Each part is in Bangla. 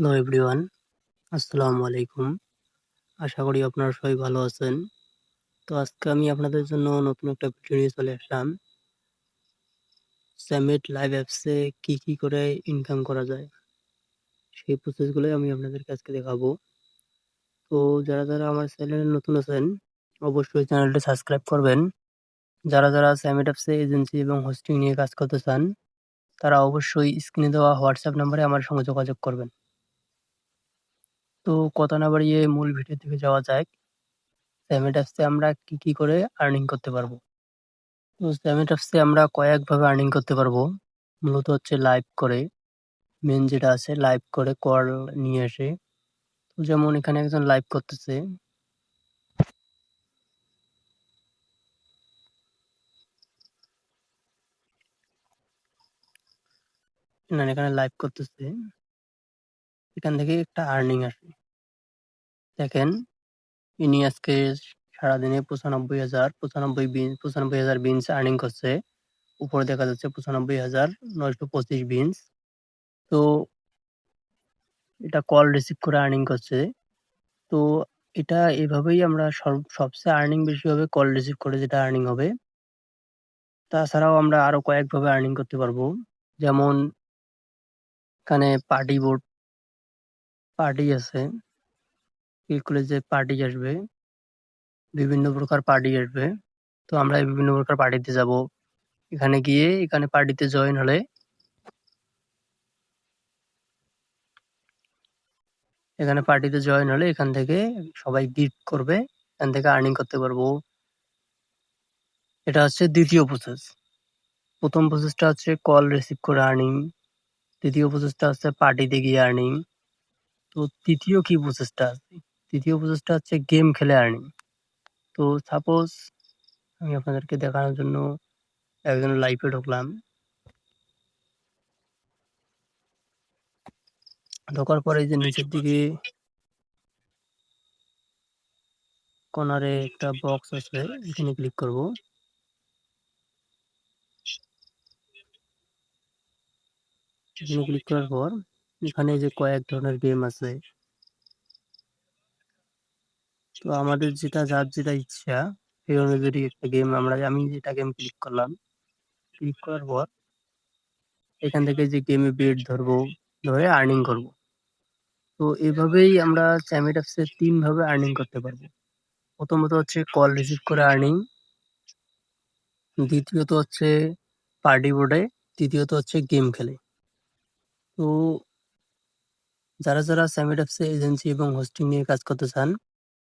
হ্যালো এভরিওয়ান আসসালামু আলাইকুম আশা করি আপনারা সবাই ভালো আছেন তো আজকে আমি আপনাদের জন্য নতুন একটা ভিডিও নিয়ে চলে আসলাম স্যামেট লাইভ অ্যাপসে কি কি করে ইনকাম করা যায় সেই প্রসেসগুলোই আমি আপনাদের আজকে দেখাবো তো যারা যারা আমার চ্যানেলে নতুন আছেন অবশ্যই চ্যানেলটি সাবস্ক্রাইব করবেন যারা যারা স্যামেট অ্যাপসে এজেন্সি এবং হোস্টিং নিয়ে কাজ করতে চান তারা অবশ্যই স্ক্রিনে দেওয়া হোয়াটসঅ্যাপ নাম্বারে আমার সঙ্গে যোগাযোগ করবেন তো কথা না বাড়িয়ে মূল ভিডিওর দিকে যাওয়া যাক। স্যামেট অ্যাপসে আমরা কি কি করে আর্নিং করতে পারব? তো স্যামেট অ্যাপসে আমরা কয়েকভাবে আর্নিং করতে পারব। মূলত হচ্ছে লাইভ করে মেন যেটা আছে লাইভ করে কল নিয়ে এসে। তো যেমন এখানে একজন লাইভ করতেছে। এখানে লাইভ করতেছে। এখান থেকে একটা আর্নিং আসে। দেখেন, ইনি আজকে সারাদিনে পঁচানব্বই হাজার, পঁচানব্বই পঁচানব্বই হাজার বিনস আর্নিং করছে। উপরে দেখা যাচ্ছে পঁচানব্বই হাজার, নয়শো পঁচিশ বিনস তো এটা কল রিসিভ করে আর্নিং করছে। তো এটা এভাবেই আমরা সব, সবচেয়ে আর্নিং বেশি হবে কল রিসিভ করে যেটা আর্নিং হবে। তাছাড়াও আমরা আরও কয়েকভাবে আর্নিং করতে পারব। যেমন এখানে পার্টি বোর্ড পার্টি আছে। করলে যে পার্টি আসবে। বিভিন্ন প্রকার পার্টি আসবে। তো আমরা বিভিন্ন প্রকার পার্টিতে যাব। এখানে গিয়ে এখানে পার্টিতে জয়েন হলে এখানে পার্টিতে জয়েন হলে এখান থেকে সবাই গিফট করবে। এখান থেকে আর্নিং করতে পারব। এটা হচ্ছে দ্বিতীয় প্রসেস প্রথম প্রসেসটা হচ্ছে কল রিসিভ করে আর্নিং দ্বিতীয় প্রসেসটা হচ্ছে পার্টিতে গিয়ে আর্নিং তো তৃতীয় কি প্রসেসটা আছে তৃতীয় প্রসেসটা হচ্ছে গেম খেলে আর্নিং তো সাপোজ আমি আপনাদেরকে দেখানোর জন্য একজন লাইভে ঢুকলাম। ঢোকার পরে যে নিচের দিকে কর্নারে একটা বক্স আছে এখানে ক্লিক করব। এখানে ক্লিক করার পর এখানে যে কয়েক ধরনের গেম আছে। তো আমাদের যেটা, যার যেটা ইচ্ছা, সেই অনুযায়ী একটা গেম আমরা, আমি যেটা গেম ক্লিক করলাম। ক্লিক করার পর, এখান থেকে যে গেমে বেড ধরবো, ধরে আর্নিং করব। তো এভাবেই আমরা চ্যামেট অ্যাপসে তিন ভাবে আর্নিং করতে পারব। প্রথমত হচ্ছে কল রিসিভ করে আর্নিং দ্বিতীয়ত হচ্ছে পার্টি বোর্ডে তৃতীয়ত হচ্ছে গেম খেলে। তো যারা যারা স্যামিট অ্যাপসে এজেন্সি এবং হোস্টিং নিয়ে কাজ করতে চান,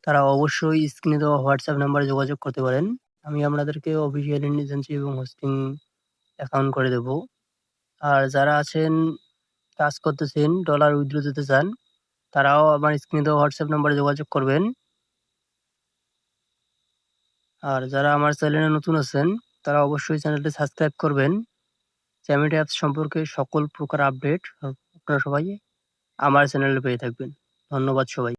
তারা অবশ্যই স্ক্রিনে দেওয়া হোয়াটসঅ্যাপ নাম্বারে যোগাযোগ করতে পারেন। আমি আপনাদেরকে অফিসিয়াল এজেন্সি এবং হোস্টিং অ্যাকাউন্ট করে দেব। আর যারা আছেন, কাজ করতেছেন ডলার উইথড্র দিতে চান, তারাও আমার স্ক্রিনে দেওয়া হোয়াটসঅ্যাপ নাম্বারে যোগাযোগ করবেন। আর যারা আমার চ্যানেলে নতুন আছেন, তারা অবশ্যই চ্যানেলটি সাবস্ক্রাইব করবেন। চ্যামেট অ্যাপস সম্পর্কে সকল প্রকার আপডেট আপনারা সবাই আমার চ্যানেলে পেয়ে থাকবেন। ধন্যবাদ সবাই।